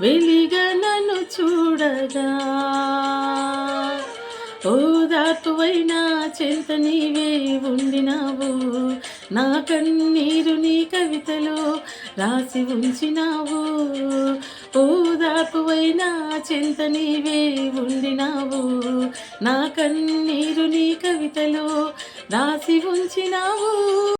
వెలిగా నన్ను చూడగా. ఓదార్పువైనా చెంత నీవే ఉండినావు. నా కన్నీరు నీ కవితలో రాసి ఉంచినావు. ఓదార్పువైనా చెంత నీవే ఉండినావు. నా కన్నీరు నీ కవితలో రాసి ఉంచినావు.